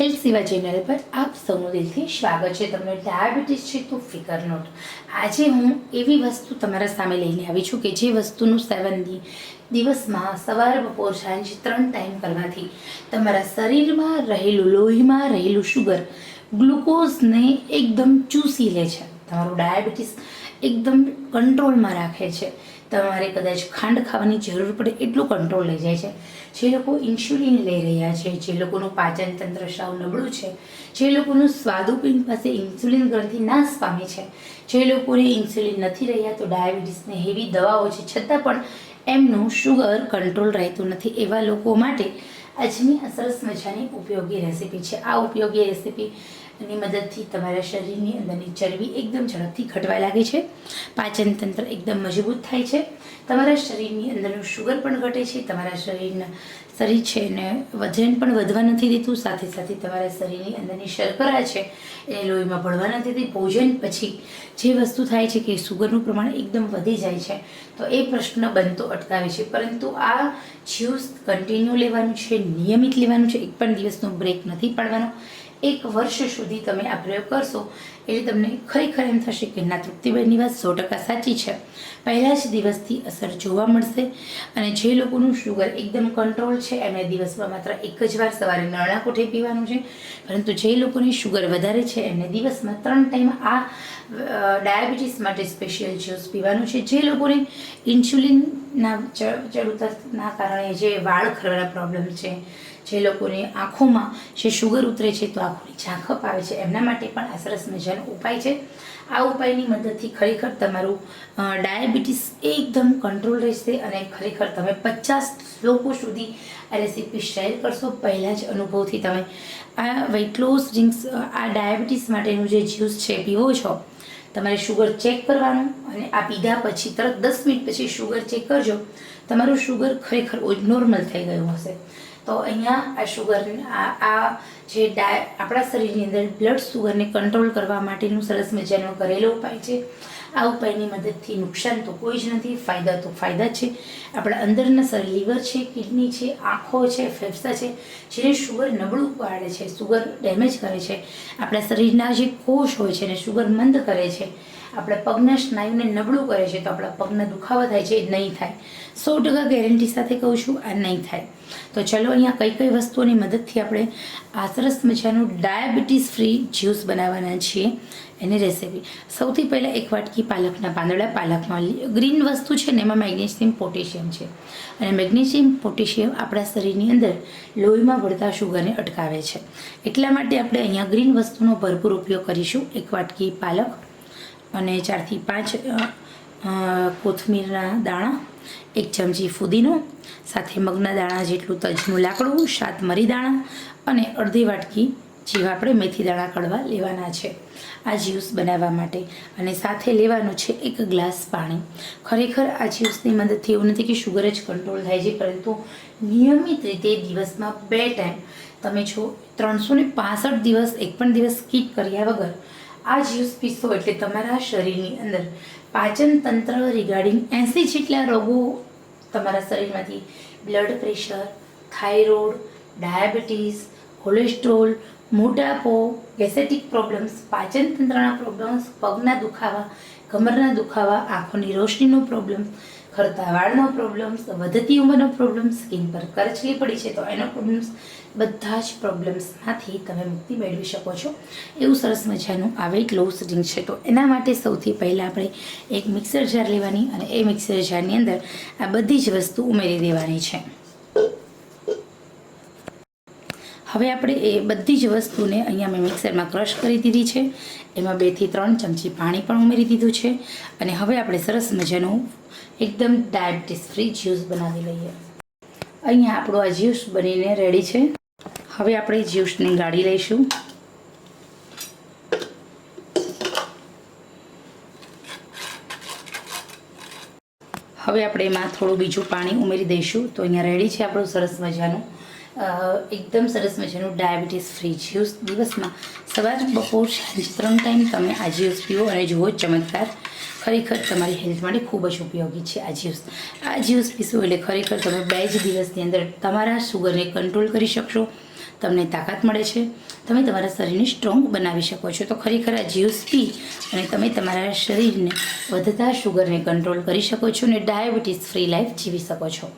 Health સેવા channel પર આપ સૌનું દિલથી સ્વાગત છે. તમને ડાયાબિટીસ છે તો ફિકર નોટ આજે હું એવી વસ્તુ તમારા સામે લઈને આવી છું કે જે વસ્તુનું સેવન દિવસમાં સવાર, બપોર, સાંજ ત્રણ ટાઈમ કરવાથી તમારા શરીરમાં રહેલું લોહીમાં રહેલું શુગર ગ્લુકોઝને એકદમ ચૂસી લે છે. તમારું ડાયાબિટીસ એકદમ કંટ્રોલમાં રાખે છે. તમારે કદાચ ખાંડ ખાવાની જરૂર પડે એટલું કંટ્રોલ લઈ જાય છે. જે લોકો ઇન્સ્યુલિન લઈ રહ્યા છે, જે લોકોનું પાચન તંત્ર સાવ નબળું છે, જે લોકોનું સ્વાદુપિંડ પાસે ઇન્સ્યુલિન ગ્રંથિ નાશ પામી છે. જે લોકોને ઇન્સ્યુલિન નથી રહ્યા તો ડાયાબિટીસને હેવી દવાઓ છે, છતાં પણ એમનું શુગર કંટ્રોલ રહેતું નથી. એવા લોકો માટે આજની સરસ મજાની ઉપયોગી રેસીપી છે. આ ઉપયોગી રેસીપી ની મદદથી તમારા શરીરની અંદરની ચરબી એકદમ ઝડપથી ઘટવા લાગે છે. પાચન તંત્ર એકદમ મજબૂત થાય છે. તમારા શરીરની અંદરનું શુગર પણ ઘટે છે. તમારા શરીરના શરીર છે ને વજન પણ વધવા નથી દેતું. સાથે સાથે તમારા શરીરની અંદરની શર્કરા છે એ લોહીમાં ભળવા નથી દેતી. ભોજન પછી જે વસ્તુ થાય છે કે સુગરનું પ્રમાણ એકદમ વધી જાય છે, તો એ પ્રશ્ન બનતો અટકાવે છે. પરંતુ આ જ્યુસ કન્ટિન્યુ લેવાનું છે, નિયમિત લેવાનું છે. એક પણ દિવસનો બ્રેક નથી પાડવાનો. એક વર્ષ સુધી તમે આ પ્રયોગ કરશો એટલે તમને ખરેખર એમ થશે કે ના તૃપ્તિબેનની વાત સો ટકા સાચી છે. પહેલા જ દિવસથી અસર જોવા મળશે અને જે લોકોનું શુગર એકદમ કંટ્રોલ છે, એમને દિવસમાં માત્ર એક જ વાર સવારે નરણા કોઠે પીવાનું છે, પરંતુ જે લોકોની શુગર વધારે છે, એમને દિવસમાં ત્રણ ટાઈમ આ ડાયાબિટીસ માટે સ્પેશિયલ જ્યુસ પીવાનું છે. જે લોકોને ઇન્સ્યુલિનના ચડુતરના કારણે જે વાળ ખરવાના પ્રોબ્લેમ છે, જે લોકોની આંખોમાં જે શુગર ઉતરે છે, તો આંખોની ઝાંખપ આવે છે. એમના માટે પણ આ સરસ મજાનો ઉપાય છે. આ ઉપાયની મદદથી ખરેખર તમારું ડાયાબિટીસ એકદમ કંટ્રોલ રહેશે અને ખરેખર તમે પચાસ લોકો સુધી આ રેસીપી શેર કરશો, પહેલાં જ અનુભવથી તમે. આ વેઇટ લોસ ડ્રિંક્સ આ ડાયાબિટીસ માટેનું જે જ્યુસ છે, પીવો છો તમારે શુગર ચેક કરવાનું અને આ પીધા પછી તરત દસ મિનિટ પછી શુગર ચેક કરજો. તમારું શુગર ખરેખર નોર્મલ થઈ ગયું હશે. તો અહીંયા આ શુગર આ જે ડાય, આપણા શરીરની અંદર બ્લડ શુગરને કંટ્રોલ કરવા માટેનું સરસ મજાનો ઘરેલો ઉપાય છે. આ ઉપાયની મદદથી નુકસાન તો કોઈ જ નથી, ફાયદા તો ફાયદા છે. આપણા અંદરના શરીર લીવર છે કિડની છે, આંખો છે, ફેફસા છે જેને શુગર નબળું પાડે છે શુગર ડેમેજ કરે છે. આપણા શરીરના જે કોષ હોય છે એને શુગર મંદ કરે છે. આપણા પગના સ્નાયુને નબળું કરે છે, તો આપણા પગના દુખાવા થાય છે, એ નહીં થાય. સો ટકા ગેરંટી સાથે કહું છું, આ નહીં થાય. તો ચલો અહીંયા કઈ કઈ વસ્તુઓની મદદથી આપણે આ સરસ મજાનું ડાયાબિટીસ ફ્રી જ્યુસ બનાવવાના છીએ, એની રેસીપી. સૌથી પહેલાં એક વાટકી પાલકના પાંદડા, પાલકમાં ગ્રીન વસ્તુ છે ને, એમાં મેગ્નેશિયમ, પોટેશિયમ છે. અને મેગ્નેશિયમ, પોટેશિયમ આપણા શરીરની અંદર લોહીમાં વળતા શુગરને અટકાવે છે. એટલા માટે આપણે અહીંયા ગ્રીન વસ્તુનો ભરપૂર ઉપયોગ કરીશું. એક વાટકી પાલક અને ચારથી પાંચ કોથમીરના દાણા, એક ચમચી ફુદીનો, સાથે મગના દાણા જેટલું તજનું લાકડું, સાત મરી દાણા અને અડધી વાટકી જેવા આપણે મેથી દાણા કડવા લેવાના છે. આ જ્યુસ બનાવવા માટે અને સાથે લેવાનું છે એક ગ્લાસ પાણી. ખરેખર આ જ્યુસની મદદથી એવું નથી કે શુગર જ કંટ્રોલ થાય છે, પરંતુ નિયમિત રીતે દિવસમાં બે ટાઈમ. તમે છો ત્રણસો ને દિવસ એક પણ દિવસ સ્કીપ કર્યા વગર આ જ્યુસ પીશો એટલે તમારા શરીરની અંદર પાચન તંત્ર રિગાર્ડિંગ એંસી જેટલા રોગો તમારા શરીરમાંથી blood pressure thyroid diabetes cholesterol મોટાપો ગેસેટિક પ્રોબ્લેમ્સ પાચન તંત્રના પ્રોબ્લેમ્સ પગના દુખાવા, કમરના દુખાવા, આંખોની રોશનીનો પ્રોબ્લેમ ખરતા વાળનો પ્રોબ્લેમ્સ વધતી ઉંમરનો પ્રોબ્લેમ સ્કિન પર કરચલી પડી છે, તો એનો પ્રોબ્લેમ્સ બધા જ પ્રોબ્લેમ્સમાંથી તમે મુક્તિ મેળવી શકો છો. એવું સરસ મજાનું આ વેઇટ લોસ ડ્રિંક છે. તો એના માટે સૌથી પહેલાં આપણે એક મિક્સર જાર લેવાની અને એ મિક્સર જારની અંદર આ બધી જ વસ્તુ ઉમેરી દેવાની છે. હવે આપણે એ બધી જ વસ્તુને અહીંયા મેં મિક્સરમાં ક્રશ કરી દીધી છે. એમાં બેથી ત્રણ ચમચી પાણી પણ ઉમેરી દીધું છે. અને હવે આપણે સરસ મજાનું એકદમ ડાયાબિટીસ ફ્રી જ્યુસ બનાવી લઈએ. અહીંયા આપણું આ જ્યુસ બનીને રેડી છે. હવે આપણે જ્યુસને ગાળી લઈશું. હવે આપણે એમાં થોડું બીજું પાણી ઉમેરી દઈશું. તો અહીંયા રેડી છે આપણું સરસ મજાનું. એકદમ સરસ મજાનું ડાયાબિટીસ ફ્રી જ્યુસ દિવસમાં. સવાર બપોર સાંજ ત્રણ ટાઈમ તમે આ જ્યુસ પીવો અને જુઓ ચમત્કાર, ખરેખર તમારી હેલ્થ માટે ખૂબ જ ઉપયોગી છે આ જ્યુસ આ જ્યુસ પીશો એટલે ખરેખર તમે બે જ દિવસની અંદર તમારા શુગરને કંટ્રોલ કરી શકશો, તમને તાકાત મળે છે. તમે તમારા શરીરને સ્ટ્રોંગ બનાવી શકો છો. તો ખરેખર આ જ્યુસ પી અને તમે તમારા શરીરને વધતા શુગરને કંટ્રોલ કરી શકો છો અને ડાયાબિટીસ ફ્રી લાઈફ જીવી શકો છો.